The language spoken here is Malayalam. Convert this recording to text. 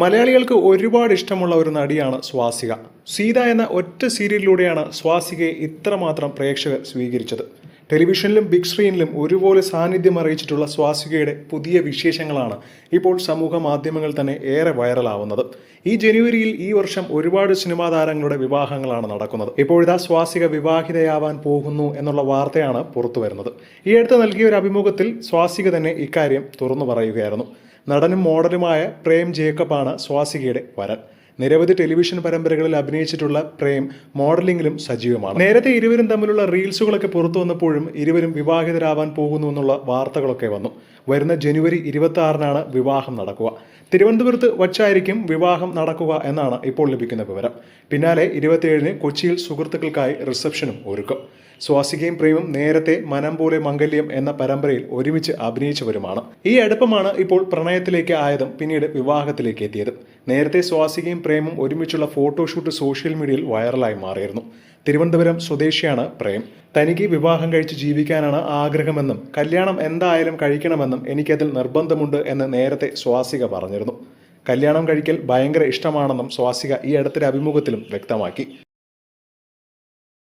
മലയാളികൾക്ക് ഒരുപാട് ഇഷ്ടമുള്ള ഒരു നടിയാണ് സ്വാസിക. സീത എന്ന ഒറ്റ സീരിയലിലൂടെയാണ് സ്വാസികയെ ഇത്രമാത്രം പ്രേക്ഷകർ സ്വീകരിച്ചത്. ടെലിവിഷനിലും ബിഗ് സ്ക്രീനിലും ഒരുപോലെ സാന്നിധ്യം അറിയിച്ചിട്ടുള്ള സ്വാസികയുടെ പുതിയ വിശേഷങ്ങളാണ് ഇപ്പോൾ സമൂഹ മാധ്യമങ്ങൾ തന്നെ ഏറെ വൈറലാവുന്നത്. ഈ ജനുവരിയിൽ ഈ വർഷം ഒരുപാട് സിനിമാ താരങ്ങളുടെ വിവാഹങ്ങളാണ് നടക്കുന്നത്. ഇപ്പോഴിതാ സ്വാസിക വിവാഹിതയാവാൻ പോകുന്നു എന്നുള്ള വാർത്തയാണ് പുറത്തു വരുന്നത് ഈ അടുത്ത് നൽകിയ ഒരു അഭിമുഖത്തിൽ സ്വാസിക തന്നെ ഇക്കാര്യം തുറന്നു പറയുകയായിരുന്നു. നടനും മോഡലുമായ പ്രേം ജേക്കബാണ് സ്വാസികയുടെ വരൻ. നിരവധി ടെലിവിഷൻ പരമ്പരകളിൽ അഭിനയിച്ചിട്ടുള്ള പ്രേം മോഡലിംഗിലും സജീവമാണ്. നേരത്തെ ഇരുവരും തമ്മിലുള്ള റീൽസുകളൊക്കെ പുറത്തു വന്നപ്പോഴും ഇരുവരും വിവാഹിതരാവാൻ പോകുന്നു എന്നുള്ള വാർത്തകളൊക്കെ വന്നു. വരുന്ന ജനുവരി ഇരുപത്തി ആറിനാണ് വിവാഹം നടക്കുക. തിരുവനന്തപുരത്ത് വച്ചായിരിക്കും വിവാഹം നടക്കുക എന്നാണ് ഇപ്പോൾ ലഭിക്കുന്ന വിവരം. പിന്നാലെ ഇരുപത്തിയേഴിന് കൊച്ചിയിൽ സുഹൃത്തുക്കൾക്കായി റിസപ്ഷനും ഒരുക്കും. സ്വാസികയും പ്രേമും നേരത്തെ മനം പോലെ മംഗല്യം എന്ന പരമ്പരയിൽ ഒരുമിച്ച് അഭിനയിച്ചവരുമാണ്. ഈ അടുപ്പമാണ് ഇപ്പോൾ പ്രണയത്തിലേക്ക് ആയതും പിന്നീട് വിവാഹത്തിലേക്ക് എത്തിയതും. നേരത്തെ സ്വാസികയും പ്രേമും ഒരുമിച്ചുള്ള ഫോട്ടോഷൂട്ട് സോഷ്യൽ മീഡിയയിൽ വൈറലായി മാറിയിരുന്നു. തിരുവനന്തപുരം സ്വദേശിയാണ് പ്രേം. തനിക്ക് വിവാഹം കഴിച്ച് ജീവിക്കാനാണ് ആഗ്രഹമെന്നും കല്യാണം എന്തായാലും കഴിക്കണമെന്നും എനിക്കതിൽ നിർബന്ധമുണ്ട് എന്ന് നേരത്തെ സ്വാസിക പറഞ്ഞിരുന്നു. കല്യാണം കഴിക്കൽ ഭയങ്കര ഇഷ്ടമാണെന്നും സ്വാസിക ഈ അടുത്തൊരു അഭിമുഖത്തിലും വ്യക്തമാക്കി.